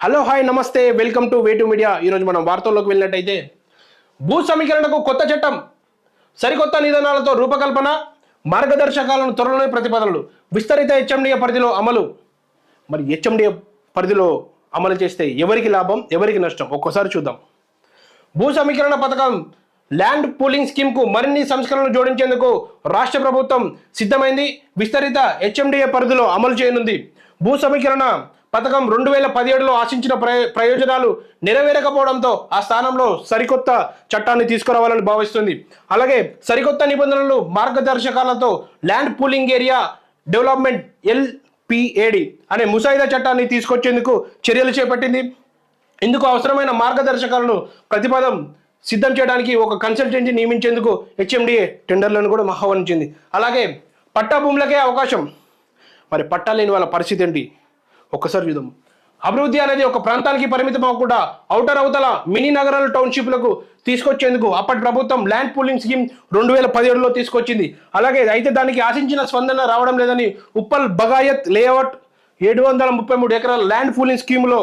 Hello hi నమస్తే welcome to వేటు media. ఈరోజు మనం వార్తల్లోకి వెళ్ళినట్టయితే భూ సమీకరణకు కొత్త చట్టం సరికొత్త నిధానాలతో రూపకల్పన మార్గదర్శకాలను త్వరలోనే ప్రతిపాదనలు విస్తరిత హెచ్ఎండిఏ పరిధిలో అమలు. మరి హెచ్ఎండిఏ పరిధిలో అమలు చేస్తే ఎవరికి లాభం ఎవరికి నష్టం? ఒక్కసారి చూద్దాం. భూ సమీకరణ పథకం ల్యాండ్ పూలింగ్ స్కీమ్కు మరిన్ని సంస్కరణలు జోడించేందుకు రాష్ట్ర ప్రభుత్వం సిద్ధమైంది. విస్తరిత హెచ్ఎండిఏ పరిధిలో అమలు చేయనుంది. భూ సమీకరణ పథకం రెండు వేల పదిహేడులో ఆశించిన ప్రయోజనాలు నెరవేరకపోవడంతో ఆ స్థానంలో సరికొత్త చట్టాన్ని తీసుకురావాలని భావిస్తుంది. అలాగే సరికొత్త నిబంధనలు మార్గదర్శకాలతో land pooling area development LPAD అనే ముసాయిదా చట్టాన్ని తీసుకొచ్చేందుకు చర్యలు చేపట్టింది. ఇందుకు అవసరమైన మార్గదర్శకాలను ప్రతిపాదం సిద్ధం చేయడానికి ఒక కన్సల్టెన్సీ నియమించేందుకు హెచ్ఎండిఏ టెండర్లను కూడా ఆహ్వానించింది. అలాగే పట్టా భూములకే అవకాశం. మరి పట్టా లేని వాళ్ళ పరిస్థితి ఏంటి? ఒక్కసారి చూద్దాం. అభివృద్ధి అనేది ఒక ప్రాంతానికి పరిమితం అవ్వకుండా ఔటర్ అవతల మినీ నగరాల టౌన్షిప్లకు తీసుకొచ్చేందుకు అప్పటి ప్రభుత్వం ల్యాండ్ పూలింగ్ స్కీమ్ రెండు వేల పదిహేడులో తీసుకొచ్చింది. అలాగే అయితే దానికి ఆశించిన స్పందన రావడం లేదని ఉప్పల్ బగాయత్ లేఅవుట్ ఏడు వందల ముప్పై మూడు ఎకరాల ల్యాండ్ పూలింగ్ స్కీమ్లో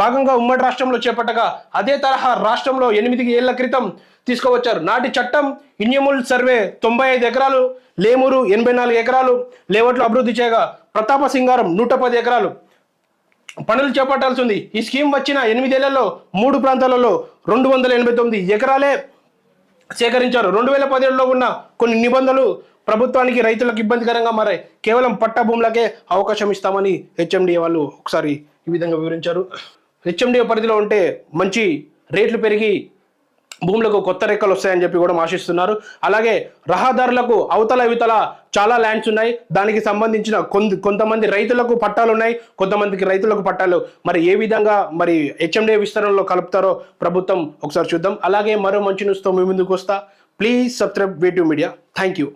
భాగంగా ఉమ్మడి రాష్ట్రంలో చేపట్టగా అదే తరహా రాష్ట్రంలో ఎనిమిది ఏళ్ళ క్రితం తీసుకువచ్చారు. నాటి చట్టం ఇన్యముల్ సర్వే తొంభై ఐదు ఎకరాలు లేమూరు ఎనభై నాలుగు ఎకరాలు లేఅవుట్లు అభివృద్ధి చేయగా ప్రతాప సింగారం నూట పది ఎకరాలు పనులు చేపట్టాల్సి ఉంది ఈ స్కీమ్ వచ్చిన ఎనిమిదేళ్ళలో మూడు ప్రాంతాలలో రెండు వందల ఎనభై తొమ్మిది ఎకరాలే సేకరించారు. రెండు వేల పదిహేడులో ఉన్న కొన్ని నిబంధనలు ప్రభుత్వానికి రైతులకు ఇబ్బందికరంగా మారాయి. కేవలం పట్టా భూములకే అవకాశం ఇస్తామని హెచ్ఎండిఏ వాళ్ళు ఒకసారి ఈ విధంగా వివరించారు. హెచ్ఎండిఏ పరిధిలో ఉంటే మంచి రేట్లు పెరిగి భూములకు కొత్త రెక్కలు వస్తాయని చెప్పి కూడా ఆశిస్తున్నారు. అలాగే రహదారులకు అవతల ఇవతల చాలా ల్యాండ్స్ ఉన్నాయి. దానికి సంబంధించిన కొంత కొంతమంది రైతులకు పట్టాలు ఉన్నాయి. కొంతమందికి రైతులకు పట్టాలు మరి ఏ విధంగా మరి హెచ్ఎండే విస్తరణలో కలుపుతారో ప్రభుత్వం ఒకసారి చూద్దాం. అలాగే మరో మంచి న్యూస్తో మీ ముందుకు వస్తా. ప్లీజ్ సబ్స్క్రైబ్ వేటివ్ మీడియా థ్యాంక్ యూ